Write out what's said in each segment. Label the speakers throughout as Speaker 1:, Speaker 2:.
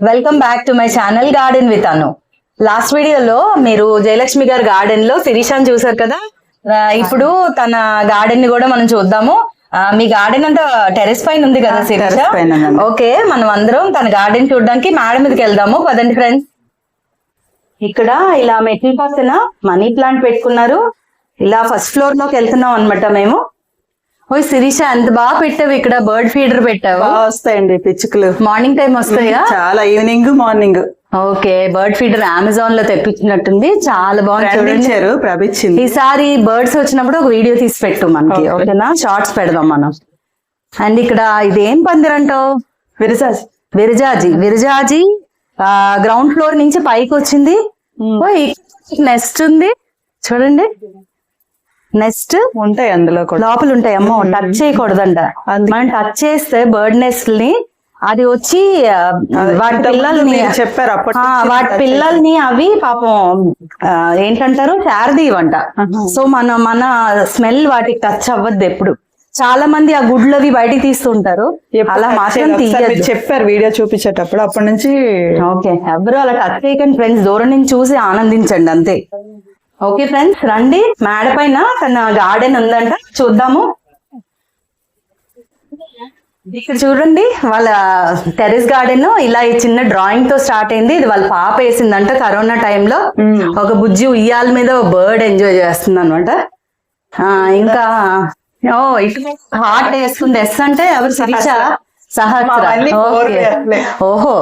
Speaker 1: Welcome back to my channel garden with Anu last వీడియోలో మీరు జయలక్ష్మి గారి గార్డెన్లో శిరీషాని చూసారు కదా? ఇప్పుడు తన గార్డెన్ని కూడా మనం చూద్దాము. మీ గార్డెన్ అంతా టెరెస్ పైన ఉంది కదా శిరీష. ఓకే మనం అందరం తన గార్డెన్ చూడడానికి మేడ మీదకి వెళ్దాము. పదండి ఫ్రెండ్స్ ఇక్కడ ఇలా మెట్ల పక్కన మనీ ప్లాంట్ పెట్టుకున్నారు. ఇలా ఫస్ట్ ఫ్లోర్లోకి వెళ్తున్నాం అన్నమాట మేము. ఓయ్ శిరీష ఎంత బాగా పెట్టావు ఇక్కడ బర్డ్ ఫీడర్ పెట్టావు?
Speaker 2: బాగా వస్తాయండి పిచ్చుకలు.
Speaker 1: మార్నింగ్ టైం వస్తాయా?
Speaker 2: చాలా evening morning.
Speaker 1: Okay bird feeder అమెజాన్లో తెప్పించినట్టుంది. చాలా బాగుంది
Speaker 2: ప్రభిచ్చింది
Speaker 1: ఈసారి బర్డ్స్ వచ్చినప్పుడు ఒక వీడియో తీసి పెట్టు మనకి. ఓకేనా? షార్ట్స్ పెడదాం మనం. అండ్ ఇక్కడ ఇదేం పందిరంటావు
Speaker 2: విరసాజ్
Speaker 1: విరజాజి. విరజాజి. గ్రౌండ్ ఫ్లోర్ నుంచి పైకి వచ్చింది. నెక్స్ట్ ఉంది. చూడండి. నెక్స్ట్
Speaker 2: ఉంటాయి అందులో కూడా.
Speaker 1: లోపల ఉంటాయి అమ్మో టచ్ చేయకూడదంట. మనం టచ్ చేస్తే బర్డ్ నెస్ట్ని అది వచ్చి వాటి పిల్లల్ని
Speaker 2: చెప్పారు
Speaker 1: వాటి పిల్లల్ని అవి పాపం ఏంటంటారు? శారదీవంట
Speaker 2: ఆహా.
Speaker 1: సో మన మన స్మెల్ వాటికి టచ్ అవ్వద్దు ఎప్పుడు. చాలా మంది ఆ గుడ్లవి బయటికి తీస్తుంటారు.
Speaker 2: ఎప్పుడు
Speaker 1: అలా మాత్రం
Speaker 2: చెప్పారు వీడియో చూపించేటప్పుడు అప్పటి నుంచి
Speaker 1: ఓకే. ఎవరు అలా టచ్ చేయకండి ఫ్రెండ్స్ దూరం నుంచి చూసి ఆనందించండి అంతే. ఓకే ఫ్రెండ్స్ రండి. మేడ పైన తన గార్డెన్ ఉందంట. చూద్దాము. ఇక్కడ చూడండి వాళ్ళ టెరెస్ గార్డెన్ ఇలా ఈ చిన్న డ్రాయింగ్తో స్టార్ట్ అయింది. ఇది వాళ్ళ పాప వేసిందంట కరోనా టైంలో ఒక బుజ్జి ఉయ్యాల మీద బర్డ్ ఎంజాయ్ చేస్తుంది అనమాట ఇంకా ఓ ఇటు హార్ట్ వేసుకుంది ఎస్ అంటే ఎవరు
Speaker 2: వేయట్లే.
Speaker 1: ఓహో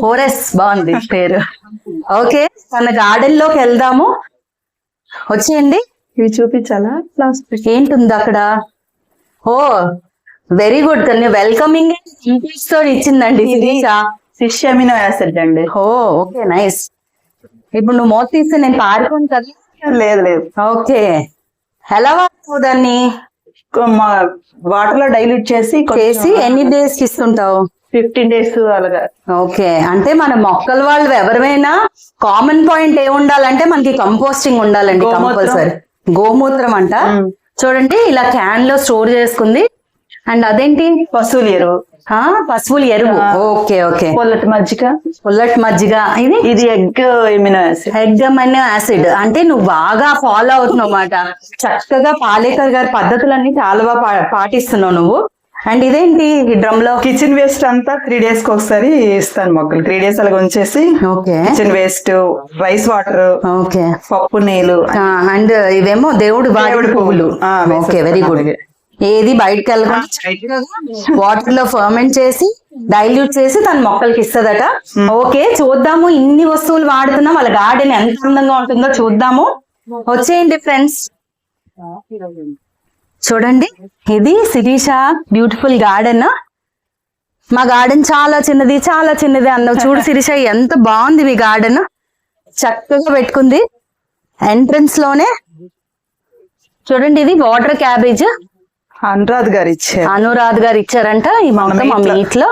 Speaker 1: ఫోర్ ఎస్ బాగుంది పేరు. ఓకే తన గార్డెన్లోకి వెళ్దాము. వచ్చేయండి.
Speaker 2: ఇవి చూపించాలా? ప్లాస్టిక్
Speaker 1: ఏంటుంది అక్కడ? ఓ వెరీ గుడ్ తను వెల్కమింగ్తో ఇచ్చిందండి
Speaker 2: ఫిష్ అమినో యాసిడ్ అండి.
Speaker 1: ఓ ఓకే నైస్ ఇప్పుడు నువ్వు మోత తీస్తే నేను పారుకోను కదా?
Speaker 2: లేదు లేదు.
Speaker 1: ఓకే. ఎలా వాడుతావు దాన్ని?
Speaker 2: వాటర్లో డైల్యూట్ చేసి
Speaker 1: చేసి ఎన్ని డేస్కి ఇస్తుంటావు?
Speaker 2: ఫిఫ్టీన్ డేస్ అలాగా.
Speaker 1: ఓకే. అంటే మన మొక్కల వాళ్ళు ఎవరైనా కామన్ పాయింట్ ఏ ఉండాలంటే మనకి కంపోస్టింగ్ ఉండాలండి. కంపల్సరీ. గోమూత్రం అంట. చూడండి ఇలా క్యాన్లో స్టోర్ చేసుకుంది. అండ్ అదేంటి?
Speaker 2: పశువులు ఎరువు.
Speaker 1: పశువుల ఎరువు. Okay okay.
Speaker 2: పొల్లటి మజ్జిగ.
Speaker 1: పుల్లటి మజ్జిగ. ఇది?
Speaker 2: ఇది ఎగ్ ఎమినో యాసిడ్.
Speaker 1: హెగ్డమైన యాసిడ్. అంటే నువ్వు బాగా ఫాలో అవుతున్నావు అన్నమాట. చక్కగా పాలేకర్ గారి పద్ధతులన్నీ చాలా బాగా పాటిస్తున్నావు నువ్వు. అండ్ ఇదేంటి ఈ డ్రమ్లో?
Speaker 2: కిచెన్ వేస్ట్ అంతా త్రీ డేస్కి ఒకసారి ఇస్తాను మొక్కలు. త్రీ డేస్ అలాగ ఉంచేసి
Speaker 1: okay.
Speaker 2: Kitchen waste rice water
Speaker 1: okay.
Speaker 2: పప్పు నీళ్ళు.
Speaker 1: అండ్ ఇవేమో దేవుడు వాడి
Speaker 2: దేవుడి
Speaker 1: పువ్వులు. Okay very good. ఏది బయటకు వెళ్ళకుండా వాటర్లో ఫర్మెంట్ చేసి డైల్యూట్ చేసి తన మొక్కలకి ఇస్తుందట. ఓకే చూద్దాము ఇన్ని వస్తువులు వాడుతున్నాం. వాళ్ళ గార్డెన్ ఎంత అందంగా ఉంటుందో చూద్దాము. వచ్చేయండి ఫ్రెండ్స్ చూడండి. ఇది శిరీష బ్యూటిఫుల్ గార్డెన్ మా గార్డెన్ చాలా చిన్నది చాలా చిన్నది అన్నావు. చూడు శిరీష ఎంత బాగుంది మీ గార్డెన్ చక్కగా పెట్టుకుంది. ఎంట్రన్స్లోనే. చూడండి ఇది వాటర్ క్యాబేజ్
Speaker 2: అనురాధ్ గారు ఇచ్చారు.
Speaker 1: అనురాధ్ గారు ఇచ్చారంట. ఈ మొత్తం మా. మీట్లో.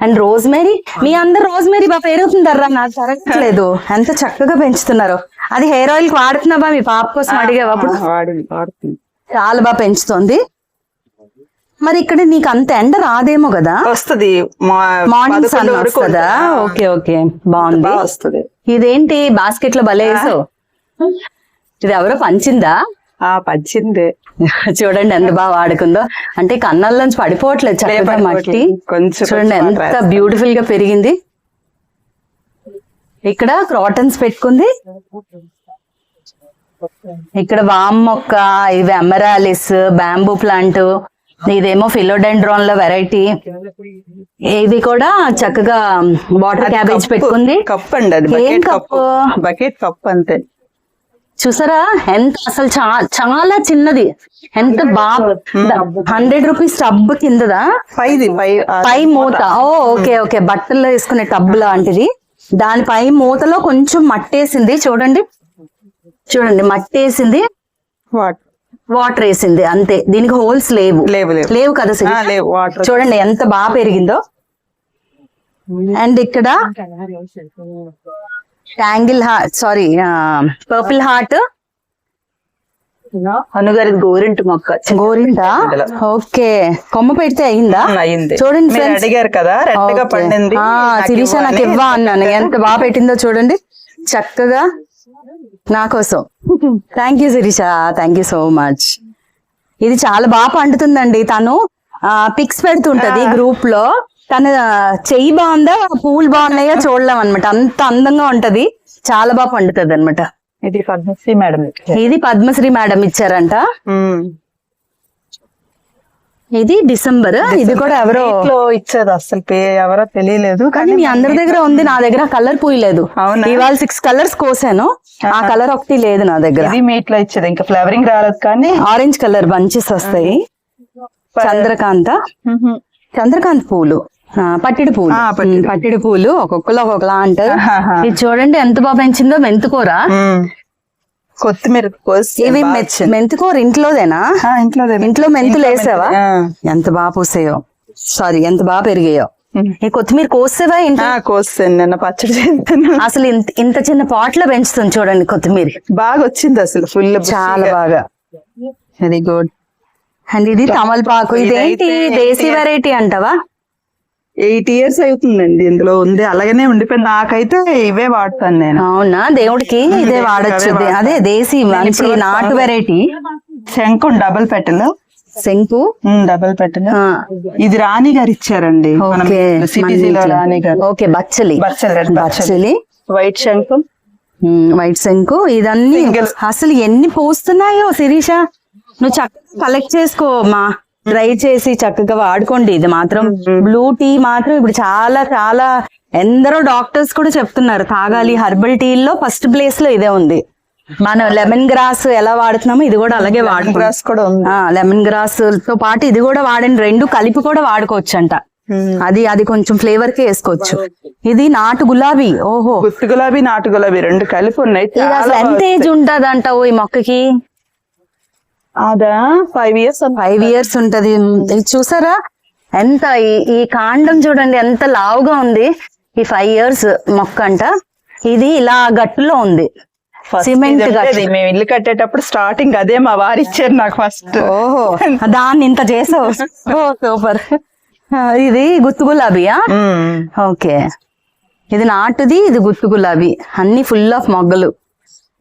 Speaker 1: అండ్ రోజ్ మేరీ మీ అందరు రోజ్ మేరీ బాగా పెరుగుతుందర్రా నాకు జరగట్లేదు. ఎంత చక్కగా పెంచుతున్నారు. అది హెయిర్ ఆయిల్ వాడుతున్నావా మీ పాప కోసం అడిగావు అప్పుడు? చాలా బాగా పెంచుతోంది. మరి ఇక్కడ నీకు అంత ఎండ రాదేమో కదా?
Speaker 2: వస్తుంది.
Speaker 1: మార్నింగ్ సన్ వస్తుందా? Okay okay. బాగుంది.
Speaker 2: బాగా వస్తుంది.
Speaker 1: ఇదేంటి? బాస్కెట్లో భలే ఇది ఎవరో పంచిందా?
Speaker 2: ఆ పచ్చింది
Speaker 1: చూడండి ఎంత బాగా వాడుకుందో. అంటే కన్నాల్లోంచి పడిపోవట్లేదు చక్కగా మట్టి.
Speaker 2: కొంచెం
Speaker 1: చూడండి ఎంత బ్యూటిఫుల్గా పెరిగింది. ఇక్కడ క్రాటన్స్ పెట్టుకుంది. ఇక్కడ వామ్ మొక్క ఇవి ఎమరాలిస్ బ్యాంబూ ప్లాంట్ ఇదేమో ఫిలోడెండ్రాన్లో వెరైటీ. ఇది కూడా చక్కగా వాటర్ క్యాబేజ్ పెట్టుకుంది.
Speaker 2: కప్ అండి అది.
Speaker 1: ఏం కప్పు?
Speaker 2: బకెట్ కప్ అంతే.
Speaker 1: చూసారా? ఎంత అసలు చాలా చిన్నది. ఎంత బాగా హండ్రెడ్ రూపీస్ టబ్ కిందదా?
Speaker 2: పైది పై ఆ
Speaker 1: పై మూత. ఓ ఓకే ఓకే. బట్టల్లో వేసుకునే టబ్ లాంటిది. దాని పై మూతలో కొంచెం మట్టేసింది. చూడండి. చూడండి మట్టేసింది
Speaker 2: వాటర్
Speaker 1: వాటర్ వేసింది అంతే. దీనికి హోల్స్ లేవు.
Speaker 2: లేవు
Speaker 1: కదా చూడండి ఎంత బాగా పెరిగిందో. అండ్ ఇక్కడ tangle heart sorry purple heart
Speaker 2: అనుగారి గోరింటి మొక్క.
Speaker 1: గోరింటా? ఓకే. కొమ్మ పెడితే అయిందా? చూడండి.
Speaker 2: అడిగారు కదా
Speaker 1: శిరీష నాకు. ఇవ్వ అన్నాను. ఎంత బాగా పెట్టిందో చూడండి. చక్కగా నా కోసం. Thank you Sirisha. Thank you so much ఇది చాలా బాగా పండుతుందండి తను. పిక్స్ పెడుతుంటది గ్రూప్లో తన చెయ్యి బాగుందా పూలు బాగున్నాయో చూడలేం అనమాట అంత అందంగా ఉంటది. చాలా బాగా పండుతుంది అనమాట
Speaker 2: ఇది పద్మశ్రీ మేడం
Speaker 1: ఇది పద్మశ్రీ మేడం ఇచ్చారంట. ఇది డిసెంబర్. ఇది కూడా ఎవరో
Speaker 2: ఇచ్చేది అసలు ఎవరో తెలియలేదు
Speaker 1: కానీ మీ అందరి దగ్గర ఉంది నా దగ్గర కలర్ పూయలేదు? ఇవాళ సిక్స్ కలర్స్ కోసాను. ఆ కలర్ ఒకటి లేదు నా దగ్గర.
Speaker 2: ఇది మీట్లో ఇచ్చేది ఇంకా ఫ్లవరింగ్ రాలేదు కానీ
Speaker 1: ఆరెంజ్ కలర్ బంచెస్ వస్తాయి. చంద్రకాంత. చంద్రకాంత్ పూలు. పట్టిడి పూలు.
Speaker 2: పట్టిడి
Speaker 1: పూలు. ఒక్కొక్కరు ఒక్కొక్కలా అంటారు. ఇది చూడండి ఎంత బాగా పెంచిందో మెంతుకూర.
Speaker 2: కొత్తిమీర కోసి
Speaker 1: ఇవి. మెంతుకూర ఇంట్లోదేనా?
Speaker 2: ఇంట్లోదే.
Speaker 1: ఇంట్లో మెంతులు వేసావా. ఎంత బాగా పూసాయో. సారీ ఎంత బాగా పెరిగాయో. ఈ కొత్తిమీర కోసేవా ఇంట్లో
Speaker 2: ఆ, కోసాను నిన్న పచ్చడి చేస్తాను
Speaker 1: అసలు ఇంత ఇంత చిన్న పాట్లో పెంచుతుంది చూడండి కొత్తిమీర.
Speaker 2: బాగా వచ్చింది అసలు ఫుల్
Speaker 1: చాలా బాగా.
Speaker 2: వెరీ గుడ్
Speaker 1: అండ్ ఇది తమలపాకు. ఇదేంటి? దేశీ వెరైటీ అంటావా?
Speaker 2: ఎయిట్ ఇయర్స్ అవుతుందండి ఇందులో ఉంది. అలాగనే ఉండిపోయింది. నాకైతే ఇవే వాడతాను నేను.
Speaker 1: అవునా? దేవుడికి ఇదే వాడచ్చు అదే దేశీ మంచి నాటు వెరైటీ.
Speaker 2: శంఖం డబల్ పెట్టెలు.
Speaker 1: శంకు
Speaker 2: డబల్ పెట్టెలు. ఇది రాణి గారు ఇచ్చారండి. రాణి గారు.
Speaker 1: ఓకే బచ్చలి.
Speaker 2: బచ్చలి, వైట్ శంఖం.
Speaker 1: ఉమ్, వైట్ శంకు ఇదన్నీ. అసలు ఎన్ని పోస్తున్నాయో శిరీష. నువ్వు చక్కగా కలెక్ట్ చేసుకో డ్రై చేసి చక్కగా వాడుకోండి. ఇది మాత్రం బ్లూ టీ మాత్రం ఇప్పుడు చాలా చాలా ఎందరో డాక్టర్స్ కూడా చెప్తున్నారు. తాగాలి హర్బల్ టీల్లో ఫస్ట్ ప్లేస్లో ఇదే ఉంది. మనం లెమన్ గ్రాస్ ఎలా వాడుతున్నామో ఇది కూడా అలాగే
Speaker 2: గ్రాస్ కూడా ఉంది.
Speaker 1: లెమన్ గ్రాస్తో పాటు ఇది కూడా వాడండి. రెండు కలిపి కూడా వాడుకోవచ్చు అంట అది అది కొంచెం ఫ్లేవర్కి వేసుకోవచ్చు. ఇది నాటు గులాబీ. ఓహో.
Speaker 2: గులాబీ నాటు గులాబీ రెండు కలిపి ఉన్నాయి.
Speaker 1: ఎంత ఏజ్ ఉంటది అంటావు ఈ మొక్కకి.
Speaker 2: అదా? ఫైవ్ ఇయర్స్
Speaker 1: ఫైవ్ ఇయర్స్ ఉంటది. చూసారా? ఎంత ఈ- కాండం చూడండి ఎంత లావుగా ఉంది. ఈ ఫైవ్ ఇయర్స్ మొక్క అంట. ఇది ఇలా గట్టులో ఉంది. సిమెంట్
Speaker 2: మేము ఇల్లు కట్టేటప్పుడు స్టార్టింగ్ అదే మా వారు ఇచ్చారు నాకు ఫస్ట్
Speaker 1: ఓహో. దాన్ని ఇంత చేసావు. సూపర్. ఇది గుత్తు గులాబీయా ఓకే. ఇది నాటుది ఇది గుత్తు గులాబీ. అన్ని ఫుల్ ఆఫ్ మొగ్గలు.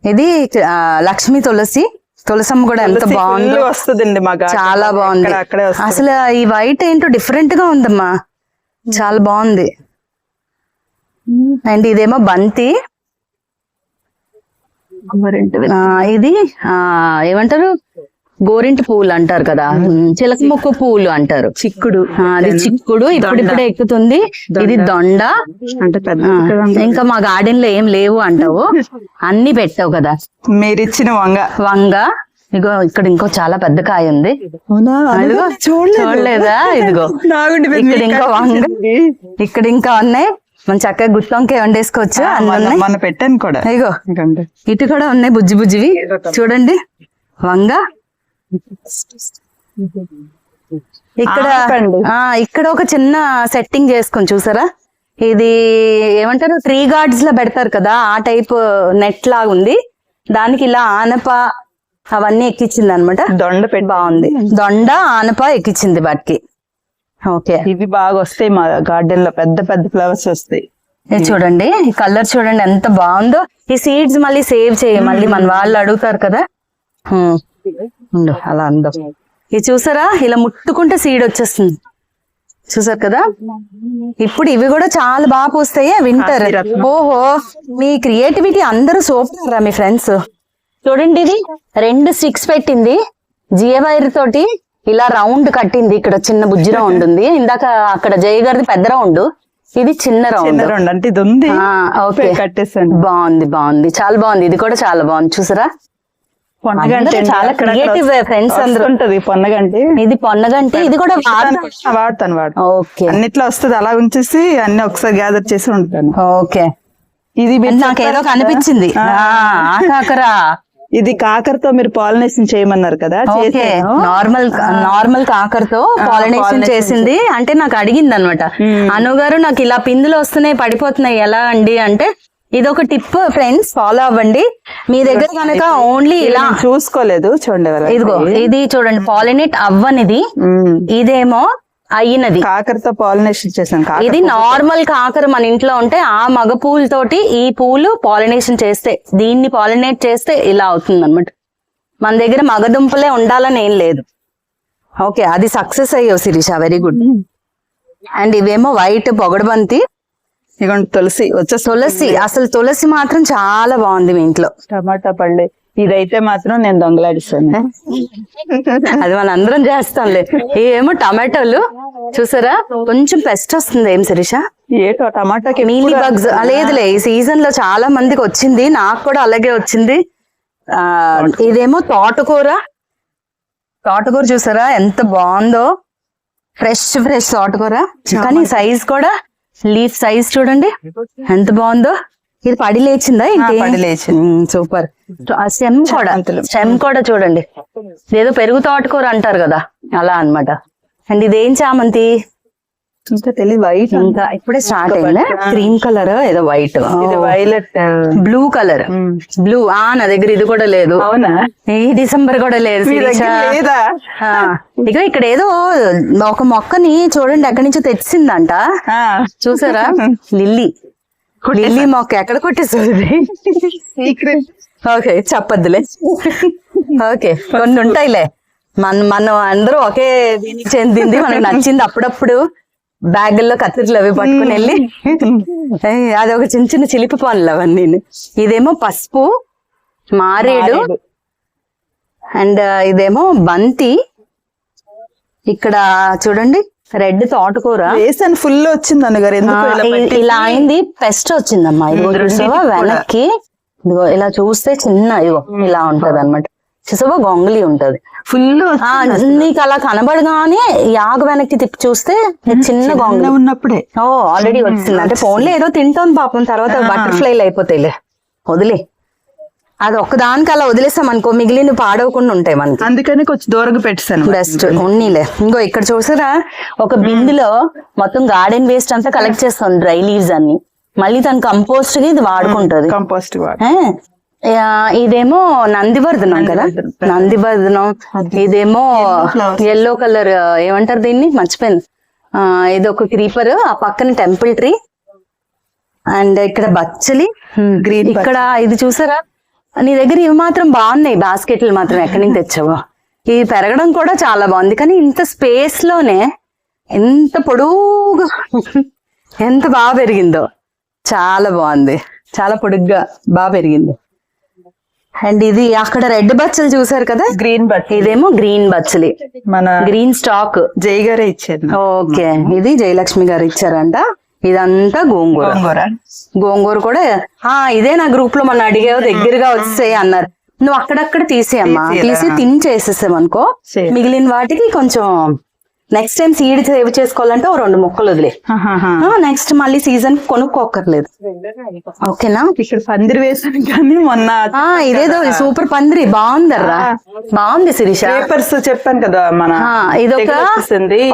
Speaker 1: ఇది లక్ష్మీ తులసి తులసమ్మ కూడా ఎంత బాగుందో.
Speaker 2: వస్తుందండి మా garden
Speaker 1: చాలా. బాగుంది.
Speaker 2: అక్కడ- అక్కడే వస్తుంది.
Speaker 1: అసలు ఈ వైట్ ఏంటో డిఫరెంట్గా ఉందమ్మా. చాలా బాగుంది. అండ్ ఇదేమో బంతి. ఇది ఆ ఏమంటారు? గోరింటి పూలు అంటారు కదా. చిలక మొక్క పూలు అంటారు.
Speaker 2: చిక్కుడు.
Speaker 1: అది చిక్కుడు. ఇప్పుడిప్పుడే ఎక్కుతుంది. ఇది దొండ. ఇంకా మా గార్డెన్లో ఏం లేవు అంటావు. అన్ని పెట్టావు కదా.
Speaker 2: మీరు ఇచ్చిన వంగ.
Speaker 1: వంగ. ఇగో ఇక్కడ ఇంకో చాలా పెద్ద కాయ ఉంది. చూడలేదా? ఇదిగో. ఇక్కడ ఇంకా వంగ. ఇక్కడ ఇంకా ఉన్నాయి. మనం చక్కగా గుత్తొంకాయ వండేసుకోవచ్చు. అన్ని ఉన్నాయి.
Speaker 2: మన పెట్టాను కూడా.
Speaker 1: ఇగో. ఇటు కూడా ఉన్నాయి బుజ్జి బుజ్జివి. చూడండి. వంగ. ఇక్కడ ఇక్కడ ఒక చిన్న సెట్టింగ్ చేసుకొని చూసారా? ఇది ఏమంటారు? ట్రీ గార్డ్స్లో పెడతారు కదా ఆ టైప్ నెట్ లాగా ఉంది. దానికి ఇలా ఆనప అవన్నీ ఎక్కించింది అనమాట
Speaker 2: దొండ పెట్టి
Speaker 1: బాగుంది. దొండ ఆనప ఎక్కించింది వాటికి. ఓకే.
Speaker 2: ఇవి బాగా వస్తాయి మా గార్డెన్లో పెద్ద పెద్ద ఫ్లవర్స్ వస్తాయి.
Speaker 1: చూడండి. ఈ కలర్ చూడండి ఎంత బాగుందో. ఈ సీడ్స్ మళ్ళీ సేవ్ చేయి మళ్ళీ మన వాళ్ళు అడుగుతారు కదా. అలా అందం ఇది చూసారా? ఇలా ముట్టుకుంటే సీడ్ వచ్చేస్తుంది. చూసారు కదా? ఇప్పుడు ఇవి కూడా చాలా బాగా పూస్తాయి వింటర్. ఓహో మీ క్రియేటివిటీ అందరూ సూపర్ రా మీ ఫ్రెండ్స్ చూడండి ఇది రెండు స్టిక్స్ పెట్టింది. జియో వైర్ తోటి ఇలా రౌండ్ కట్టింది. ఇక్కడ చిన్న బుజ్జి రౌండ్ ఉంది. ఇందాక అక్కడ జయ గారిది పెద్ద రౌండ్ ఇది చిన్న రౌండ్
Speaker 2: అంటే ఇది ఉంది.
Speaker 1: ఓకే. బాగుంది బాగుంది. చాలా బాగుంది. ఇది కూడా చాలా బాగుంది. చూసారా?
Speaker 2: పొన్నగంటి.
Speaker 1: చాలా
Speaker 2: వస్తు-
Speaker 1: friends అందరూ.
Speaker 2: వస్తుంటది పొన్నగంటి
Speaker 1: ఇది పొన్నగంటి ఇది కూడా
Speaker 2: వాడతాను వాడతాను.
Speaker 1: ఓకే.
Speaker 2: అన్నిట్లో వస్తుంది అలా ఉంచేసి అన్ని ఒకసారి గ్యాదర్ చేసి ఉంటాను
Speaker 1: ఓకే.
Speaker 2: ఇది
Speaker 1: నాకు ఏదో. కనిపించింది. కాకరా.
Speaker 2: ఇది కాకరతో మీరు పాలినేషన్ చేయమన్నారు కదా.
Speaker 1: నార్మల్ నార్మల్ కాకరతో పాలినేషన్ చేసింది. అంటే నాకు అడిగింది అనమాట అనుగారు నాకు ఇలా పిందులు వస్తున్నాయి పడిపోతున్నాయి ఎలా అండి? అంటే ఇది ఒక టిప్ ఫ్రెండ్స్ ఫాలో అవ్వండి. మీ దగ్గర కనుక ఓన్లీ ఇలా
Speaker 2: చూసుకోలేదు చూడండి.
Speaker 1: ఇదిగో ఇది చూడండి పాలినేట్ అవ్వనిది. ఇదేమో అయినది.
Speaker 2: కాకరతో పాలినేషన్ చేశాను
Speaker 1: ఇది నార్మల్ కాకర మన ఇంట్లో ఉంటే ఆ మగ పూలతోటి ఈ పూలు పాలినేషన్ చేస్తే దీన్ని పాలినేట్ చేస్తే ఇలా అవుతుంది అనమాట మన దగ్గర మగదుంపలే ఉండాలని ఏం లేదు. ఓకే అది సక్సెస్ అయ్యావు శిరీష వెరీ గుడ్ అండ్ ఇవేమో వైట్ పొగడబంతి
Speaker 2: ఇగోండి తులసి వచ్చే
Speaker 1: తులసి అసలు తులసి మాత్రం చాలా బాగుంది మీ ఇంట్లో.
Speaker 2: టమాటా పళ్ళు ఇదైతే మాత్రం నేను దొంగలాడిస్తాను.
Speaker 1: అది మన అందరం చేస్తాంలే. ఏమో టమాటోలు చూసారా? కొంచెం పెస్ట్ వస్తుంది ఏం శిరీష?
Speaker 2: ఏటో టమాటాకి
Speaker 1: మీలీ బగ్స్ లేదులే ఈ సీజన్లో చాలా మందికి వచ్చింది నాకు కూడా అలాగే వచ్చింది. ఆ ఇదేమో తోటకూర. తోటకూర చూసారా ఎంత బాగుందో. ఫ్రెష్ ఫ్రెష్ తోటకూర. కానీ సైజ్ కూడా లీఫ్ సైజ్ చూడండి. ఎంత బాగుందో. ఇది పడి లేచిందా?
Speaker 2: పడి లేచింది.
Speaker 1: సూపర్. స్టెమ్ కూడా. స్టెమ్ కూడా చూడండి. ఏదో పెరుగు తోటకూర అంటారు కదా. అలా అన్నమాట. అండ్ ఇదేం చామంతి?
Speaker 2: ఇంకా తెలియదు వైట్
Speaker 1: ఇంకా ఇప్పుడే స్టార్ట్ అయిందా? క్రీమ్ కలర్ ఏదో white
Speaker 2: violet
Speaker 1: blue colour blue ఆ నా దగ్గర ఇది కూడా లేదు.
Speaker 2: అవునా?
Speaker 1: ఈ డిసెంబర్ కూడా లేదు ఇక ఇక్కడ ఏదో ఒక మొక్కని చూడండి ఎక్కడి నుంచో తెచ్చిందంట. చూసారా? లిల్లీ. లిల్లీ మొక్క ఎక్కడ కొట్టేస్తుంది. ఓకే చెప్పద్దులే. ఓకే కొన్ని ఉంటాయిలే. మన మనం అందరూ ఒకే దీనికి చెందింది మనకు నచ్చింది అప్పుడప్పుడు. బ్యాగుల్లో కత్తిర్లు అవి పట్టుకుని వెళ్ళి అది ఒక చిన్న చిన్న చిలిపి పనులు అవన్నీ. ఇదేమో పసుపు మారేడు. అండ్ ఇదేమో బంతి. ఇక్కడ చూడండి రెడ్ తోటకూర.
Speaker 2: వేసాను ఫుల్ వచ్చింది అన్నగారు. ఇలా
Speaker 1: అయింది పెస్ట్ వచ్చిందమ్మా. ఇదిగో చూసావా?
Speaker 2: కూడా.
Speaker 1: వెనక్కి. ఇదిగో ఇలా చూస్తే చిన్న ఇగో ఇలా ఉంటది అనమాట చూసావా గొంగలి ఉంటది.
Speaker 2: ఫుల్
Speaker 1: నీకు అలా కనబడగానే ఆకు వెనక్కి తిప్పి చూస్తే చిన్న గొంగలి
Speaker 2: ఉన్నప్పుడే.
Speaker 1: ఓ ఆల్రెడీ వచ్చింది. అంటే ఫోన్లో ఏదో తింటాం పాపం తర్వాత బటర్ఫ్లైలు అయిపోతాయిలే వదిలే. అది ఒక్కదానికి అలా వదిలేస్తాం అనుకో మిగిలిన పాడవకుండా ఉంటాయి మనకి.
Speaker 2: అందుకని కొంచెం దూరంగా పెట్టాను
Speaker 1: బెస్ట్ ఉన్నీలే. ఇంకో ఇక్కడ చూసారా? ఒక బిందులో మొత్తం గార్డెన్ వేస్ట్ అంతా కలెక్ట్ చేస్తాం డ్రై లీవ్స్ అన్ని. మళ్ళీ తన కంపోస్ట్కి ఇది వాడుకుంటది.
Speaker 2: కంపోస్ట్
Speaker 1: ఇదేమో నందివర్ధనం కదా?
Speaker 2: నందివర్ధనం.
Speaker 1: ఇదేమో. ఎల్లో కలర్ ఏమంటారు దీన్ని? మర్చిపోయింది ఇది ఒక క్రీపర్ ఆ పక్కన టెంపుల్ ట్రీ అండ్ ఇక్కడ బచ్చలి.
Speaker 2: Green
Speaker 1: ఇక్కడ ఇది చూసారా? నీ దగ్గర ఇవి మాత్రం బాగున్నాయి. బాస్కెట్లు మాత్రం ఎక్కడి నుంచి తెచ్చావో. ఇది పెరగడం కూడా చాలా బాగుంది. కానీ ఇంత స్పేస్లోనే ఎంత పొడుగుగా ఎంత బాగా పెరిగిందో. చాలా బాగుంది. చాలా పొడుగ్గా బాగా పెరిగింది. అండ్ ఇది అక్కడ రెడ్ బచ్చలు చూసారు కదా?
Speaker 2: గ్రీన్ బట్
Speaker 1: ఇదేమో గ్రీన్ బచ్చలి.
Speaker 2: మన
Speaker 1: గ్రీన్ స్టాక్
Speaker 2: జై గారే ఇచ్చారు.
Speaker 1: ఓకే. ఇది జయలక్ష్మి గారు ఇచ్చారంట. ఇదంతా గోంగూర.
Speaker 2: గోంగూర.
Speaker 1: కూడా ఆ ఇదే నా గ్రూప్లో మన అడిగావు దగ్గరగా వచ్చేయి అన్నారు. నువ్వు అక్కడక్కడ తీసేయమ్మా? తీసి తిని చేసేసామనుకో. మిగిలిన వాటికి కొంచెం నెక్స్ట్ టైం సీడ్ సేవ్ చేసుకోవాలంటే ఓ రెండు మొక్కలు వదిలే. నెక్స్ట్ మళ్ళీ సీజన్ కొనుక్కోక్కర్లేదు. ఓకేనా?
Speaker 2: ఇక్కడ పందిరి వేసాను కానీ మొన్న
Speaker 1: ఇదేదో సూపర్ పందిరి. బాగుందర్రా. బాగుంది శిరీష.
Speaker 2: పేపర్స్ చెప్పాను కదా మన
Speaker 1: ఇదొక.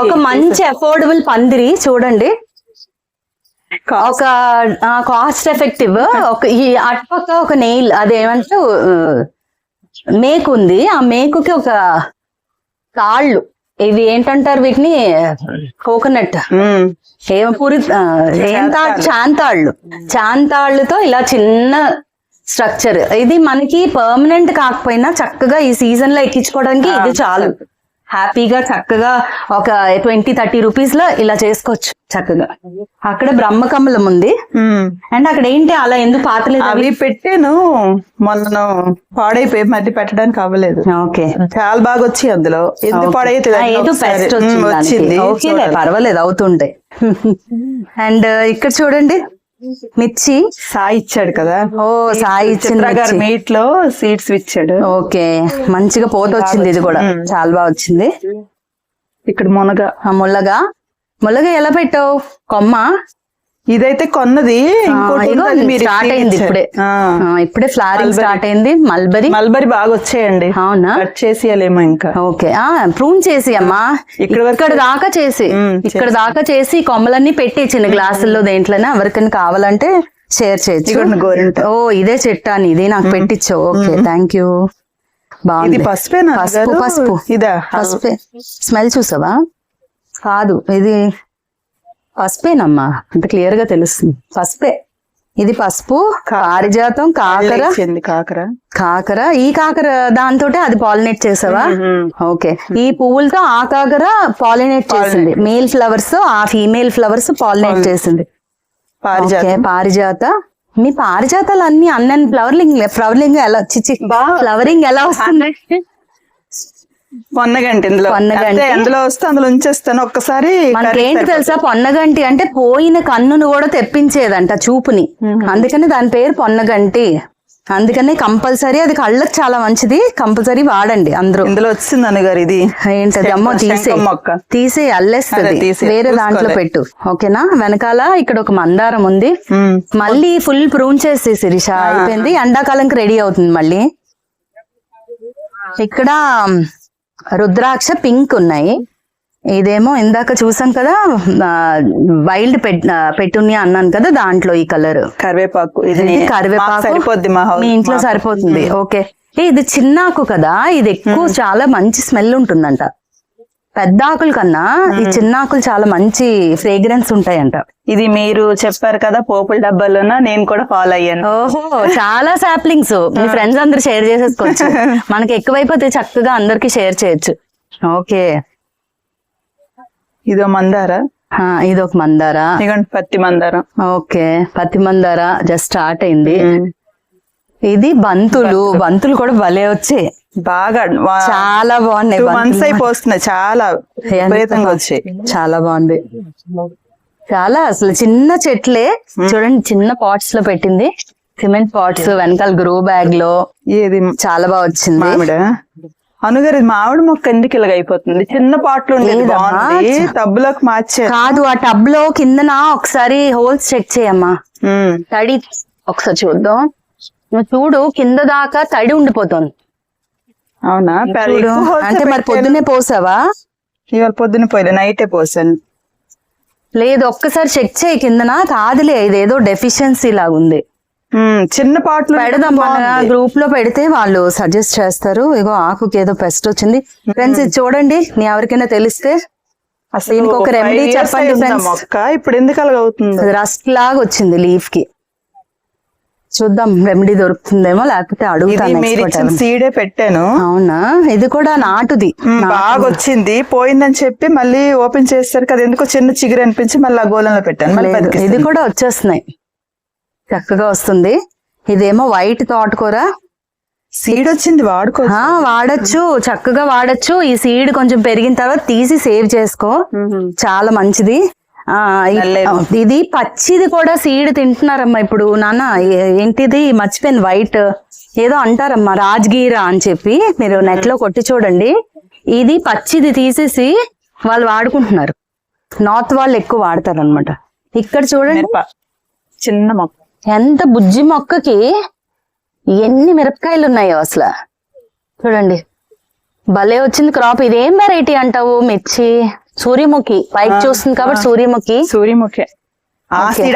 Speaker 1: ఒక మంచి అఫోర్డబుల్ పందిరి. చూడండి. ఒక కాస్ట్ ఎఫెక్టివ్ ఒక ఈ అటుపక్క ఒక నెయిల్ అదేమంటే మేకు ఉంది ఆ మేకుకి ఒక తాళ్ళు ఇవి ఏంటంటారు వీటిని? కోకోనట్.
Speaker 2: ఉమ్.
Speaker 1: ఏం పూరి ఆ, ఏం తా చాంతాళ్ళు. చాంతాళ్ళతో ఇలా చిన్న స్ట్రక్చర్. ఇది మనకి పర్మనెంట్ కాకపోయినా చక్కగా ఈ సీజన్లో ఎక్కించుకోవడానికి ఇది చాలు. హ్యాపీగా చక్కగా ఒక ట్వంటీ థర్టీ రూపీస్లో ఇలా చేసుకోవచ్చు చక్కగా. అక్కడ బ్రహ్మకమలం ఉంది. అండ్ అక్కడ ఏంటి అలా ఎందుకు పాతలేదు
Speaker 2: అవి పెట్టాను. మొన్న పాడైపోయి మధ్య పెట్టడానికి అవ్వలేదు.
Speaker 1: ఓకే.
Speaker 2: చాలా బాగా వచ్చి అందులో. ఎందుకు
Speaker 1: ఏదో వచ్చింది పర్వాలేదు అవుతుంటాయి అండ్ ఇక్కడ చూడండి. మిర్చి?
Speaker 2: సాయి ఇచ్చాడు కదా.
Speaker 1: ఓ సాయి ఇచ్చిన.
Speaker 2: మీట్లో సీడ్స్ ఇచ్చాడు.
Speaker 1: ఓకే. మంచిగా పోత వచ్చింది ఇది కూడా. చాలా బాగా వచ్చింది.
Speaker 2: ఇక్కడ మునగ.
Speaker 1: ముల్లగా ముల్లగా ఎలా పెట్టావు? కొమ్మ?
Speaker 2: ఇదైతే కొన్నది ఇంకోటి మీరు
Speaker 1: స్టార్ట్ అయింది. ఇప్పుడే. ఇప్పుడే ఫ్లవరింగ్ స్టార్ట్ అయింది మల్బరీ
Speaker 2: మల్బరీ బాగా వచ్చాయండి.
Speaker 1: అవునా?
Speaker 2: కట్ చేసేయాలేమో ఇంకా.
Speaker 1: ఓకే. ఆ ప్రూన్ చేసి అమ్మా.
Speaker 2: ఇక్కడ
Speaker 1: దాకా చేసి. ఇక్కడ దాకా చేసి కొమ్మలన్నీ పెట్టి చిన్న గ్లాసుల్లో దేంట్లోనే ఎవరికైనా కావాలంటే షేర్ చేయొచ్చు. ఓ ఇదే చెట్టు అని ఇది నాకు పెట్టించావు ఓకే థ్యాంక్ యూ బాగుంది. పసుపు? పసుపు.
Speaker 2: ఇదా?
Speaker 1: పసుపే. స్మెల్ చూసావా? కాదు ఇది పసుపేనమ్మా. అంత క్లియర్గా తెలుస్తుంది. పసుపే. ఇది పసుపు పారిజాతం కాకర
Speaker 2: కాకర.
Speaker 1: కాకర. ఈ కాకర దాంతో అది పాలినేట్ చేసావా. ఓకే. ఈ పువ్వులతో ఆ కాకర పాలినేట్ చేసింది. మేల్ ఫ్లవర్స్ ఆ ఫీమేల్ ఫ్లవర్స్ పాలినేట్ చేసింది.
Speaker 2: పారిజాతం.
Speaker 1: మీ పారిజాతాలు అన్ని అన్నన్ ఫ్లవర్లింగ్ ఫ్లవర్లింగ్ ఎలా చిచి ఫ్లవరింగ్ ఎలా వస్తుంది?
Speaker 2: పొన్నగంటి ఇందులో.
Speaker 1: పొన్నగంటి.
Speaker 2: అంతే అందులో వస్తే అందులో ఉంచేస్తాను. ఒక్కసారి
Speaker 1: మనకేంటి తెలుసా? పొన్నగంటి అంటే పోయిన కన్నును కూడా తెప్పించేదంట చూపుని. అందుకని దాని పేరు పొన్నగంటి అందుకని కంపల్సరీ అది కళ్ళకి చాలా మంచిది. కంపల్సరీ వాడండి అందరూ.
Speaker 2: ఇందులో వచ్చింది అన్నగారు ఇది.
Speaker 1: ఏంటది? అమ్మో తీసే తీసే అల్లేస్తుంది. వేరే దాంట్లో. పెట్టు. ఓకేనా? వెనకాల ఇక్కడ ఒక మందారం ఉంది. మళ్ళీ ఫుల్ ప్రూన్ చేసి శిరీష. అయిపోయింది. ఎండాకాలంకి రెడీ అవుతుంది మళ్ళీ. ఇక్కడ రుద్రాక్ష పింక్ ఉన్నాయి. ఇదేమో ఇందాక చూసాం కదా వైల్డ్ పెట్టునియా అన్నాను కదా దాంట్లో ఈ కలర్.
Speaker 2: కరివేపాకు. ఇది
Speaker 1: కరివేపాకు.
Speaker 2: సరిపోద్ది మా
Speaker 1: ఇంట్లో సరిపోతుంది. ఓకే. ఇది చిన్న ఆకు కదా ఇది ఎక్కువ చాలా మంచి స్మెల్ ఉంటుందంట. పెద్ద ఆకుల కన్నా ఈ చిన్న ఆకులు చాలా మంచి ఫ్రేగ్రెన్స్ ఉంటాయంట.
Speaker 2: ఇది మీరు చెప్పారు కదా పోపుల డబ్బాలోన? నేను కూడా ఫాలో అయ్యాను.
Speaker 1: ఓహో చాలా సాప్లింగ్స్ మీ ఫ్రెండ్స్ అందరు షేర్ చేసేసుకోవచ్చు. మనకి ఎక్కువైపోతే చక్కగా అందరికి షేర్ చేయొచ్చు. ఓకే.
Speaker 2: ఇదో మందార?
Speaker 1: ఆ, ఇది ఒక మందార?
Speaker 2: ఇదిగోండి పత్తి మందారం.
Speaker 1: ఓకే పత్తి మందార? జస్ట్ స్టార్ట్ అయింది. ఇది బంతులు. బంతులు. కూడా భలే వచ్చాయి.
Speaker 2: బాగా
Speaker 1: చాలా బాగున్నాయి.
Speaker 2: మంత్స్ అయిపోతున్నాయి చాలా విపరీతంగా వచ్చాయి.
Speaker 1: చాలా బాగుంది. చాలా అసలు చిన్న చెట్లే. చూడండి చిన్న పాట్స్లో పెట్టింది. సిమెంట్ పాట్స్ వెనకాల గ్రో బ్యాగ్లో.
Speaker 2: ఏది?
Speaker 1: చాలా బాగా వచ్చింది.
Speaker 2: మామిడ? అనుగారు మామిడి మొక్క ఎందుకు ఇలాగ అయిపోతుంది? చిన్న పాటలు ఉండేది
Speaker 1: లేదమ్మా.
Speaker 2: బాగుంది. టబ్బులోకి మార్చారు.
Speaker 1: కాదు ఆ టబ్లో కిందన ఒకసారి హోల్స్ చెక్ చేయమ్మా. తడి. ఒకసారి చూద్దాం. నువ్వు చూడు కింద దాకా తడి ఉండిపోతుంది.
Speaker 2: అవునా?
Speaker 1: చూడు. అంటే మరి. పొద్దునే పోసావా?
Speaker 2: ఇవాళ పొద్దున పోయలే నైటే పోసాను.
Speaker 1: లేదు ఒక్కసారి చెక్ చేయి కిందన? కాదులే ఇదేదో డెఫిషియన్సీ లాగా ఉంది
Speaker 2: చిన్న పాటలు
Speaker 1: పెడదాం గ్రూప్లో పెడితే వాళ్ళు సజెస్ట్ చేస్తారు. ఇగో ఆకుకి ఏదో పెస్ట్ వచ్చింది. ఫ్రెండ్స్ ఇది చూడండి నీ ఎవరికైనా తెలిస్తే.
Speaker 2: అసలు
Speaker 1: దీనికి ఒక
Speaker 2: five
Speaker 1: remedy
Speaker 2: years
Speaker 1: చెప్పండి.
Speaker 2: మొక్క ఇప్పుడు ఎందుకు అలాగ అవుతుంది?
Speaker 1: రస్ట్ లాగా వచ్చింది లీఫ్కి. చూద్దాం రెమెడీ దొరుకుతుందేమో లేకపోతే అడుగుతాను.
Speaker 2: సీడే పెట్టాను.
Speaker 1: అవునా? ఇది కూడా నాటుది.
Speaker 2: బాగా వచ్చింది పోయిందని చెప్పి మళ్ళీ ఓపెన్ చేస్తారు కదా ఎందుకో చిన్న చిగురు అనిపించి మళ్ళీ ఆ గోళంలో పెట్టాను.
Speaker 1: ఇది. కూడా వచ్చేస్తున్నాయి. చక్కగా వస్తుంది. ఇదేమో వైట్ తోటకూర.
Speaker 2: సీడ్ వచ్చింది వాడుకో
Speaker 1: ఆ, వాడచ్చు. చక్కగా వాడచ్చు. ఈ సీడ్ కొంచెం పెరిగిన తర్వాత తీసి సేవ్ చేసుకో. చాలా మంచిది. ఇది పచ్చిది కూడా సీడ్ తింటున్నారమ్మా ఇప్పుడు. నాన్న ఏంటిది? మర్చిపోయింది వైట్ ఏదో అంటారమ్మా రాజ్గీరా అని చెప్పి. మీరు నెట్లో కొట్టి చూడండి. ఇది పచ్చిది తీసేసి వాళ్ళు వాడుకుంటున్నారు. నార్త్ వాళ్ళు ఎక్కువ వాడతారు అనమాట ఇక్కడ చూడండి.
Speaker 2: చిన్న మొక్క.
Speaker 1: ఎంత బుజ్జి మొక్కకి ఎన్ని మిరపకాయలు ఉన్నాయో అసలు. చూడండి. భలే వచ్చింది క్రాప్ ఇదేం వెరైటీ అంటావు? మిర్చి. సూర్యముఖి పైకి చూస్తుంది కాబట్టి సూర్యముఖి.
Speaker 2: సూర్యముఖి.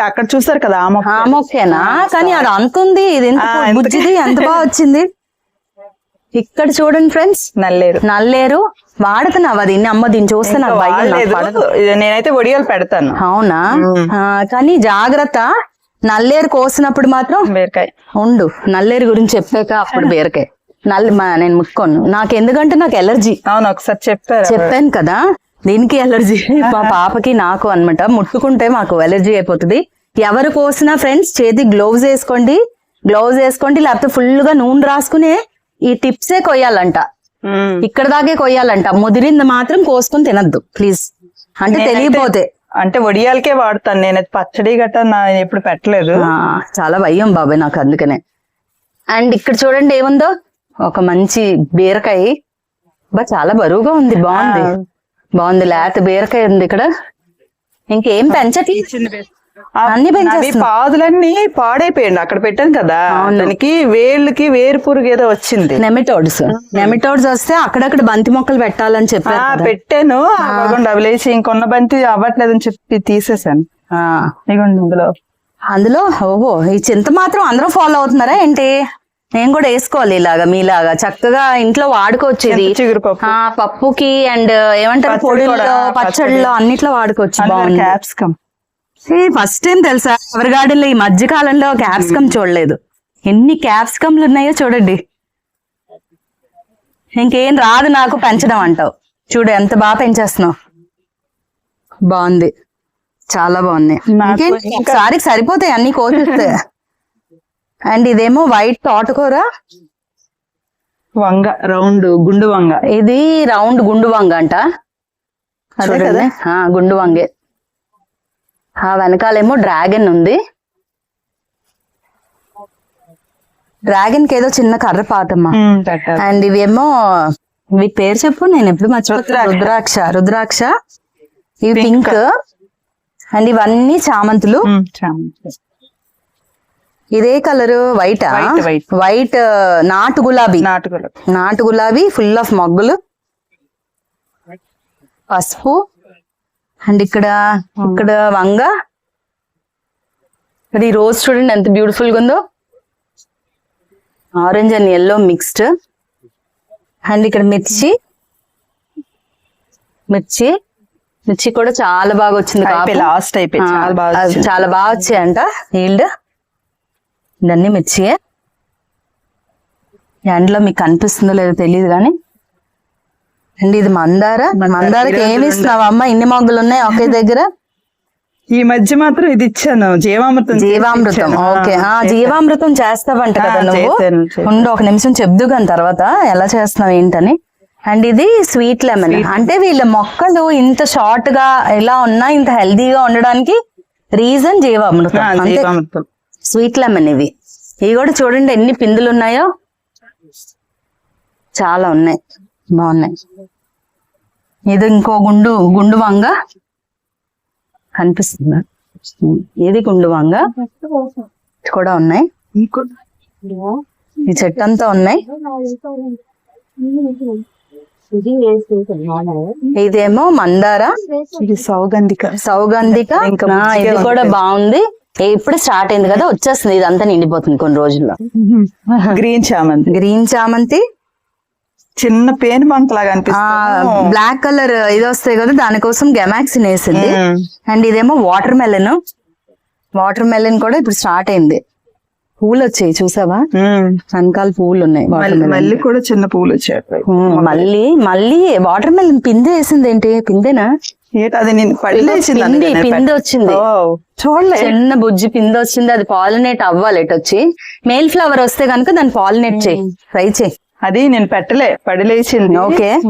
Speaker 2: అక్కడ చూసారు కదా ఆ
Speaker 1: మొక్కేనా? కానీ అది అంత ఉంది ఇది ఎంత బుజ్జిది ఎంత బాగా వచ్చింది? ఇక్కడ చూడండి ఫ్రెండ్స్.
Speaker 2: నల్లేరు.
Speaker 1: నల్లేరు. వాడుతున్నావా దీన్ని? అమ్మ దీన్ని చూస్తే నాకు భయం నాకు
Speaker 2: వాడలేదు.
Speaker 1: పడదు.
Speaker 2: ఇది నేనైతే వడియాలు పెడతాను.
Speaker 1: అవునా? కానీ జాగ్రత్త. నల్లేరు కోసినప్పుడు మాత్రం
Speaker 2: బీరకాయ.
Speaker 1: ఉండు. నల్లేరు గురించి చెప్పాక అప్పుడు బీరకాయ. నల్లి మా- నేను ముట్టుకోను. నాకు ఎందుకంటే నాకు ఎలర్జీ.
Speaker 2: అవును ఒకసారి చెప్పారు?
Speaker 1: చెప్పాను కదా. దీనికి ఎలర్జీ మా పాపకి నాకు అన్నమాట. ముట్టుకుంటే మాకు ఎలర్జీ అయిపోతుంది. ఎవరు కోసినా ఫ్రెండ్స్ చేతి గ్లోవ్స్ వేసుకోండి. గ్లోవ్స్ వేసుకోండి. లేకపోతే ఫుల్గా నూనె రాసుకునే ఈ టిప్సే కొయ్యాలంట. ఇక్కడ దాకే కొయ్యాలంట. ముదిరింది మాత్రం కోసుకొని తినద్దు. ప్లీజ్ అంటే తెలియపోతే.
Speaker 2: అంటే వడియాలకే వాడతాను. నేను పచ్చడి గట్రా నా ఎప్పుడు పెట్టలేదు.
Speaker 1: చాలా భయం బాబాయ్ నాకు అందుకనే. అండ్ ఇక్కడ చూడండి ఏముందో? ఒక మంచి బీరకాయ. బా చాలా బరువుగా ఉంది. బాగుంది. బాగుంది. లేత బీరకాయ ఉంది ఇక్కడ. ఇంకేం పెంచట్లేదు అన్ని
Speaker 2: పాదులన్నీ పాడైపోయింది అక్కడ పెట్టాను కదా. దానికి వేళ్ళకి వేరు పురుగు ఏదో వచ్చింది.
Speaker 1: నెమిటోడ్స్. నెమిటోడ్స్ వస్తే అక్కడక్కడ బంతి మొక్కలు పెట్టాలని
Speaker 2: ఆ
Speaker 1: చెప్పారు
Speaker 2: పెట్టాను. లేచి ఇంకొన్న బంతి అవ్వట్లేదని చెప్పి తీసేసాను ఇందులో.
Speaker 1: అందులో ఓహో ఈ చింత మాత్రం అందరూ ఫాలో అవుతున్నారా ఏంటి? నేను కూడా వేసుకోవాలి ఇలాగా మీలాగా. చక్కగా ఇంట్లో వాడుకోవచ్చు ఇది. పప్పుకి అండ్ ఏమంటారు పొడిలో పచ్చడిలో అన్నిట్లో వాడుకోవచ్చు. బాగుంది.
Speaker 2: క్యాప్సికమ్
Speaker 1: ఫస్ట్ టైం తెలుసా? ఎవరి గార్డెన్లో ఈ మధ్య కాలంలో క్యాప్సికమ్ చూడలేదు. ఎన్ని క్యాప్సికమ్లు ఉన్నాయో చూడండి. ఇంకేం రాదు నాకు పెంచడం అంటావు. చూడు ఎంత బాగా పెంచేస్తున్నావు. బాగుంది. చాలా?
Speaker 2: ఇంకా-
Speaker 1: ఒకసారికి సరిపోతాయి అన్ని కోసిస్తే అండ్ ఇదేమో వైట్ తోటకూర
Speaker 2: వంగ రౌండ్ గుండు వంగ
Speaker 1: ఇది రౌండ్ గుండు వంగ అంట
Speaker 2: అదే. కదా?
Speaker 1: గుండు వంగే ఆ వెనకాలేమో డ్రాగన్ ఉంది డ్రాగన్కి ఏదో చిన్న కర్ర పాతమ్మ. అండ్ ఇవేమో వీటి పేరు చెప్పు నేను ఎప్పుడు మర్చిపోతున్నా
Speaker 2: రుద్రాక్ష.
Speaker 1: రుద్రాక్ష ఇవి. పింక్ అండ్ ఇవన్నీ చామంతులు
Speaker 2: ఉమ్, చామంతి.
Speaker 1: ఇదే కలర్ వైట్. వైట్ నాటు గులాబీ.
Speaker 2: నాటుకోలు
Speaker 1: నాటు గులాబీ ఫుల్ ఆఫ్ మొగ్గులు. పసుపు. అండ్ ఇక్కడ ఇక్కడ వంగ. ఈ రోజ్ చూడండి ఎంత బ్యూటిఫుల్గా ఉందో. Orange and yellow mixed and ఇక్కడ మిర్చి. మిర్చి. మిర్చి కూడా చాలా బాగా వచ్చింది
Speaker 2: లాస్ట్ అయిపోయి
Speaker 1: ఆ,
Speaker 2: చాలా బాగా.
Speaker 1: చాలా వచ్చాయంట ఈల్డ్ ఇదన్నీ మిర్చియే. ఎండలో మీకు కనిపిస్తుందో లేదో తెలియదు కానీ. అండ్ ఇది మందార.
Speaker 2: మందార.
Speaker 1: మందారకి ఏమి ఇస్తున్నావు అమ్మ? ఇన్ని మొగ్గులు ఉన్నాయి ఒకే దగ్గర?
Speaker 2: ఈ మధ్య మాత్రం ఇది ఇచ్చాను. జీవామృతం
Speaker 1: జీవామృతం. ఓకే. ఆ. జీవామృతం చేస్తావంట కదా నువ్వు. ఉండు ఒక నిమిషం చెప్దు కానీ తర్వాత ఎలా చేస్తున్నావు ఏంటని. అండ్ ఇది స్వీట్ లెమన్. అంటే వీళ్ళ మొక్కలు ఇంత షార్ట్గా ఇలా ఉన్నా ఇంత హెల్దీగా ఉండడానికి రీజన్ జీవామృతం.
Speaker 2: జీవామృతం.
Speaker 1: స్వీట్ లెమన్ ఇవి. ఇవి కూడా చూడండి ఎన్ని పిందులు ఉన్నాయో చాలా ఉన్నాయి. బాగున్నాయి. ఇది ఇంకో గుండు గుండు వంగ. కనిపిస్తుందా? ఇది గుండు వంగ? కూడా ఉన్నాయి. ఈ చెట్టు అంతా ఉన్నాయి. ఇదేమో మందార.
Speaker 2: ఇది సౌగంధిక.
Speaker 1: సౌగంధిక. ఇది కూడా. బాగుంది. ఇప్పుడే స్టార్ట్ అయింది కదా వచ్చేస్తుంది ఇదంతా నిండిపోతుంది కొన్ని రోజుల్లో.
Speaker 2: గ్రీన్ చామంతి.
Speaker 1: గ్రీన్ చామంతి
Speaker 2: చిన్న పేను లాగా అనిపిస్తుంది.
Speaker 1: బ్లాక్ కలర్ ఇది వస్తాయి కదా దానికోసం గెమాక్సిన్ వేసింది. అండ్ ఇదేమో వాటర్ మెలన్. వాటర్ మెలన్ కూడా ఇప్పుడు స్టార్ట్ అయింది. పూలు వచ్చాయి చూసావా?
Speaker 2: మ్మ్.
Speaker 1: వెనకాల పూలు ఉన్నాయి
Speaker 2: మళ్ళీ- కూడా చిన్న పూలు వచ్చాయి
Speaker 1: మళ్ళీ మళ్ళీ వాటర్ మెలన్ పిందె వేసింది ఏంటి పిందెనా?
Speaker 2: ఏంటి అది నేను పడిలేసింది
Speaker 1: పిండి పిండి వచ్చింది.
Speaker 2: చూడలే.
Speaker 1: చిన్న బుజ్జి పిండి వచ్చింది అది పాలినేట్ అవ్వాలి ఎటు వచ్చి. మేల్ ఫ్లవర్ వస్తే కనుక దాన్ని పాలినేట్ చేయి. ట్రై చేయి.
Speaker 2: అది నేను పెట్టలే పడిలేసింది.
Speaker 1: ఓకే.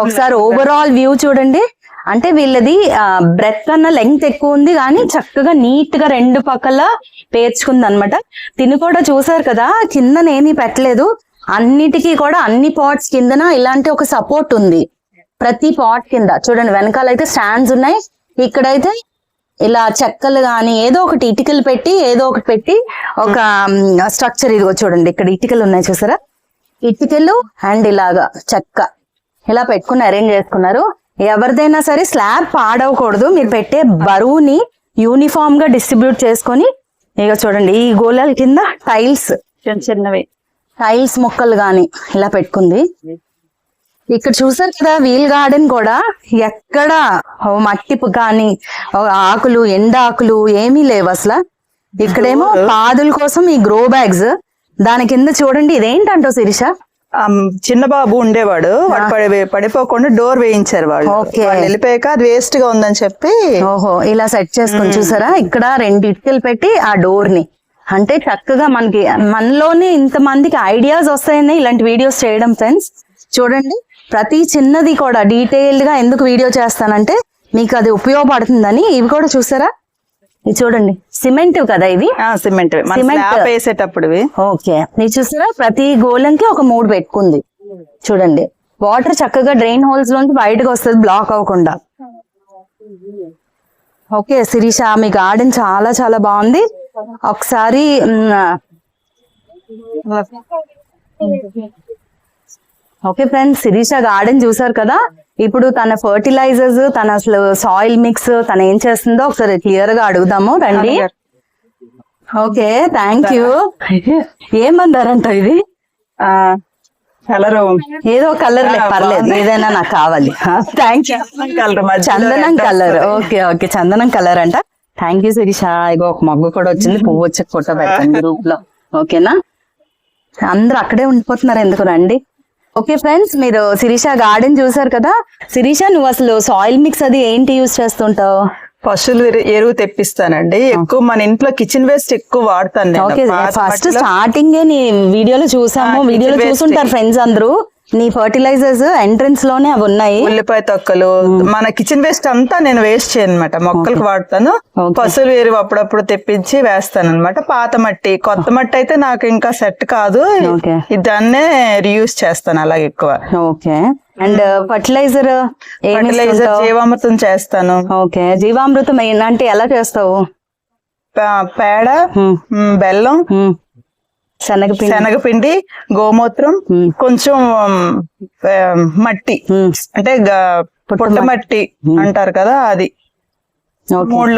Speaker 1: ఒకసారి ఓవరాల్ వ్యూ చూడండి. అంటే వీళ్ళది బ్రెత్ అన్న లెంగ్త్ ఎక్కువ ఉంది కానీ చక్కగా నీట్గా రెండు పక్కల పేర్చుకుంది అనమాట తిని కూడా చూసారు కదా కిందనేమీ పెట్టలేదు. అన్నిటికీ కూడా అన్ని పాట్స్ కిందన ఇలాంటి ఒక సపోర్ట్ ఉంది. ప్రతి పాట్ కింద. చూడండి వెనకాల అయితే స్టాండ్స్ ఉన్నాయి. ఇక్కడైతే ఇలా చెక్కలు గాని ఏదో ఒకటి ఇటుకలు పెట్టి ఏదో ఒకటి పెట్టి ఒక స్ట్రక్చర్ ఇదిగో చూడండి. ఇక్కడ ఇటుకలు ఉన్నాయి చూసారా? ఇటుకలు అండ్ ఇలాగా చెక్క. ఇలా పెట్టుకుని అరేంజ్ చేసుకున్నారు. ఎవరిదైనా సరే స్లాబ్ పాడవకూడదు. మీరు పెట్టే బరువుని యూనిఫామ్గా డిస్ట్రిబ్యూట్ చేసుకొని ఇక చూడండి ఈ గోళాల కింద టైల్స్
Speaker 2: చిన్న చిన్నవి.
Speaker 1: టైల్స్ మొక్కలు గాని ఇలా పెట్టుకుంది. ఇక్కడ చూసారు కదా వీల్ గార్డెన్ కూడా ఎక్కడ మట్టి కానీ ఆకులు ఎండ ఆకులు ఏమీ లేవు అసలు. ఇక్కడేమో పాదుల కోసం ఈ గ్రో బ్యాగ్స్ దాని కింద చూడండి ఇదేంటంటో శిరీష?
Speaker 2: చిన్న బాబు ఉండేవాడు. వాడు పడి పడిపోకుండా డోర్ వేయించారు. వాళ్ళు. వెళ్ళిపోయాక అది వేస్ట్గా ఉందని చెప్పి
Speaker 1: ఓహో ఇలా సెట్ చేసుకొని చూసారా? ఇక్కడ రెండు ఇటుకలు పెట్టి ఆ డోర్ని అంటే చక్కగా మనకి మనలోనే ఇంత మందికి ఐడియాస్ వస్తాయని ఇలాంటి వీడియోస్ చేయడం ఫ్రెండ్స్. చూడండి ప్రతి చిన్నది కూడా డీటెయిల్డ్గా ఎందుకు వీడియో చేస్తానంటే మీకు అది ఉపయోగపడుతుందని ఇవి కూడా చూసారా? ఇది చూడండి. సిమెంట్ కదా ఇవి?
Speaker 2: సిమెంట్.
Speaker 1: సిమెంట్.
Speaker 2: వేసేటప్పుడు
Speaker 1: ఓకే. ఇది చూసారా? ప్రతి గోళంకి ఒక మూడు పెట్టుకుంది. చూడండి. వాటర్ చక్కగా డ్రైన్ హోల్స్ లోంచి బయటకు వస్తుంది బ్లాక్ అవ్వకుండా. ఓకే శిరీష మీ గార్డెన్ చాలా చాలా బాగుంది. ఒకసారి ఓకే ఫ్రెండ్స్ శిరీష గార్డెన్ చూసారు కదా? ఇప్పుడు తన ఫర్టిలైజర్స్ తన అసలు సాయిల్ మిక్స్ తన ఏం చేస్తుందో ఒకసారి క్లియర్గా అడుగుదాము రండి. ఓకే థ్యాంక్ యూ ఏమందారంట ఇది?
Speaker 2: కలర్
Speaker 1: ఏదో కలర్ పర్లేదు ఏదైనా నాకు కావాలి. థ్యాంక్ యూ చందనం కలర్ ఓకే ఓకే చందనం కలర్ అంట. Thank you Sirisha. ఇగో ఒక మగ్గు కూడా వచ్చింది పువ్వు వచ్చి ఫోటో పెడతాను గ్రూప్లో ఓకేనా? అందరూ అక్కడే ఉండిపోతున్నారు ఎందుకు రండి? ఓకే ఫ్రెండ్స్ మీరు శిరీష గార్డెన్ చూసారు కదా? శిరీష నువ్వు అసలు సాయిల్ మిక్స్ అది ఏంటి యూస్ చేస్తుంటావు?
Speaker 2: పశువులు ఎరు- ఎరువు తెప్పిస్తానండి. ఎక్కువ మన ఇంట్లో కిచెన్ వేస్ట్ ఎక్కువ వాడతాను
Speaker 1: ఫస్ట్ స్టార్టింగ్ వీడియోలో చూసాము. వీడియోలో. చూసుంటారు ఫ్రెండ్స్ అందరూ. నీ ఫర్టిలైజర్స్ ఎంట్రన్స్లోనే అవి ఉన్నాయి.
Speaker 2: ఉల్లిపాయ తొక్కలు. మన కిచెన్ వేస్ట్ అంతా నేను వేస్ట్ చేయను అనమాట మొక్కలకు వాడతాను. పశువులు ఎరువు అప్పుడప్పుడు తెప్పించి వేస్తాను అనమాట పాత మట్టి. కొత్త మట్టి అయితే నాకు ఇంకా సెట్ కాదు. దాన్నే రియూజ్ చేస్తాను అలాగే ఎక్కువ.
Speaker 1: ఓకే. అండ్ ఫర్టిలైజర్
Speaker 2: ఫర్టిలైజర్ జీవామృతం చేస్తాను.
Speaker 1: ఓకే. జీవామృతం ఏంటంటే ఎలా చేస్తావు?
Speaker 2: పేడ బెల్లం.
Speaker 1: శనగపిండి.
Speaker 2: శనగపిండి గోమూత్రం. కొంచెం మట్టి. అంటే గ- పుట్ట మట్టి అంటారు కదా అది. మూడు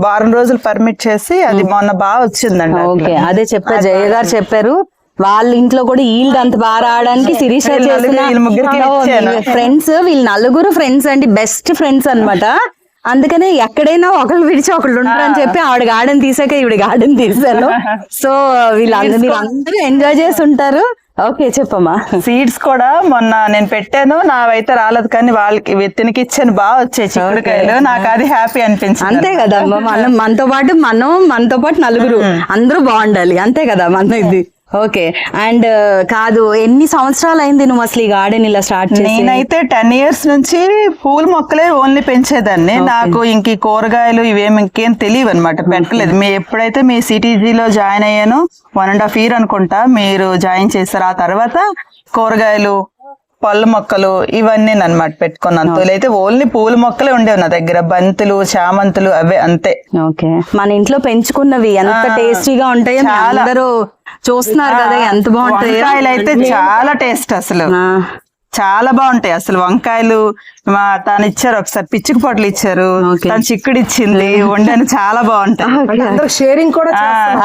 Speaker 2: వారం రోజులు పర్మిట్ చేసి అది మొన్న బాగా వచ్చిందండి
Speaker 1: ఓకే. అదే చెప్పారు జయ గారు చెప్పారు. వాళ్ళ ఇంట్లో కూడా ఈల్డ్ అంత బాగా రావడానికి శిరీష. ఫ్రెండ్స్ వీళ్ళు నలుగురు ఫ్రెండ్స్ అండి. బెస్ట్ ఫ్రెండ్స్ అన్నమాట. అందుకనే ఎక్కడైనా ఒకళ్ళు విడిచి ఒకళ్ళు ఉంటారు అని చెప్పి ఆవిడ గార్డెన్ తీసాక ఈవిడ గార్డెన్ తీసాను సో వీళ్ళందరూ మీరు అందరూ ఎంజాయ్ చేసి ఉంటారు ఓకే చెప్పమ్మా.
Speaker 2: సీడ్స్ కూడా మొన్న నేను పెట్టాను. నావైతే రాలేదు కానీ వాళ్ళకి విత్తనకి ఇచ్చాను. బాగా వచ్చాయి చిక్కుడుకాయలు. నాకు అది హ్యాపీ అనిపించింది
Speaker 1: అంతే కదా. మనం మనతో పాటు మనం మనతో పాటు నలుగురు అందరూ బాగుండాలి. అంతే కదా మన ఇది. ఓకే. అండ్ కాదు ఎన్ని సంవత్సరాలు అయింది నువ్వు అసలు ఈ గార్డెన్ ఇలా స్టార్ట్
Speaker 2: నేనైతే టెన్ ఇయర్స్ నుంచి పూల మొక్కలే ఓన్లీ పెంచేదాన్ని. నాకు ఇంక కూరగాయలు ఇవేమి ఇంకేం తెలియవు అనమాట పెట్టలేదు. మీ ఎప్పుడైతే మీ సిటీజీలో జాయిన్ అయ్యానో వన్ అండ్ హాఫ్ ఇయర్ అనుకుంటా మీరు జాయిన్ చేశారు. ఆ తర్వాత కూరగాయలు పళ్ళ మొక్కలు ఇవన్నీ అనమాట పెట్టుకున్నాను. తొలైతే ఓన్లీ పూల మొక్కలే ఉండేవి నా దగ్గర. బంతులు చామంతులు అవే అంతే.
Speaker 1: ఓకే. మన ఇంట్లో పెంచుకున్నవి ఎంత టేస్టీగా ఉంటాయో. అందరూ చూస్తున్నారు కదా ఎంత బాగుంటాయో.
Speaker 2: అయితే చాలా టేస్ట్ అసలు. చాలా బాగుంటాయి. అసలు వంకాయలు మా తను ఇచ్చారు ఒకసారి పిచ్చుకు పొట్లు ఇచ్చారు. తను చిక్కుడు ఇచ్చింది వండాను చాలా బాగుంటాయి.
Speaker 3: షేరింగ్ కూడా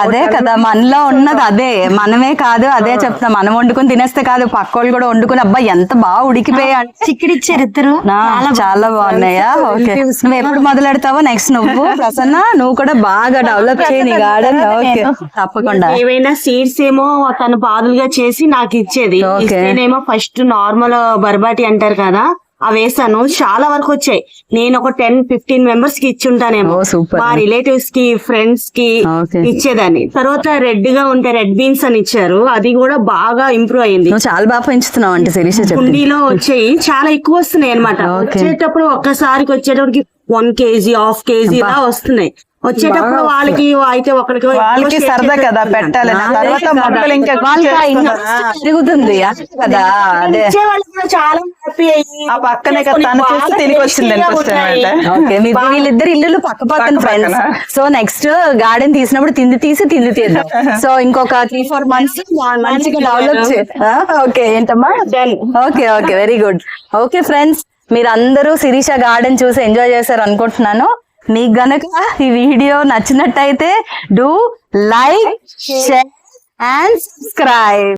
Speaker 1: అదే కదా మనలో ఉన్నది అదే. మనమే కాదు అదే చెప్తా. మనం వండుకుని తినేస్తే కాదు పక్కోళ్ళు కూడా వండుకుని అబ్బా ఎంత బాగా ఉడికిపోయా
Speaker 4: చిక్కడిచ్చారు ఇద్దరు.
Speaker 1: చాలా బాగున్నాయా? ఓకే. నువ్వు ఎప్పుడు మొదలెడతావో నెక్స్ట్ నువ్వు ప్రసన్న నువ్వు కూడా బాగా డెవలప్ చేయి నీ గార్డెన్ ఓకే తప్పకుండా.
Speaker 4: ఏవైనా సీడ్స్ ఏమో తను పాదులుగా చేసి నాకు ఇచ్చేది. ఇస్తేనేమో ఫస్ట్ నార్మల్ బర్బాటి అంటారు కదా అవి వేసాను. చాలా వరకు వచ్చాయి. నేను ఒక టెన్ ఫిఫ్టీన్ మెంబర్స్కి ఇచ్చుంటానేమో.
Speaker 1: Oh, super.
Speaker 4: మా రిలేటివ్స్కి
Speaker 1: ఫ్రెండ్స్కి.
Speaker 4: ఇచ్చేదాన్ని. తర్వాత రెడ్గా ఉంటే రెడ్ బీన్స్ అని ఇచ్చారు. అది కూడా బాగా ఇంప్రూవ్ అయింది.
Speaker 1: చాలా బాగా పెంచుతున్నావు అంటే
Speaker 4: కుండీలో వచ్చాయి. చాలా ఎక్కువ వస్తున్నాయి అనమాట. వచ్చేటప్పుడు ఒక్కసారికి వచ్చేటప్పటికి వన్ కేజీ హాఫ్ కేజీ ఇలా వస్తున్నాయి. వచ్చేటప్పుడు వాళ్ళకి అయితే ఒకరికి
Speaker 2: వాళ్ళకి సరదా కదా పెట్టాలి. తర్వాత మొక్కలు ఇంకా
Speaker 1: పెరుగుతుంది. కదా. అదే.
Speaker 4: చాలా హ్యాపీ అయ్యి
Speaker 2: ఆ పక్కనే కదా తను చూసి తిరిగి వచ్చింది అనిపిస్తుంది అనమాట
Speaker 1: ఓకే మీ వీళ్ళిద్దరు ఇల్లు పక్క పక్కన
Speaker 2: పక్క
Speaker 1: ఫ్రెండ్స్. సో నెక్స్ట్ గార్డెన్ తీసినప్పుడు తిండి తీసి తిండి తీద్దాం సో ఇంకొక త్రీ ఫోర్ మంత్స్ మంచిగా డెవలప్ ఓకే ఏంటమ్మా? Okay okay very good okay friends మీరు అందరూ శిరీష గార్డెన్ చూసి ఎంజాయ్ చేశారు అనుకుంటున్నాను. మీకు గనక ఈ వీడియో నచ్చినట్టయితే do like share and subscribe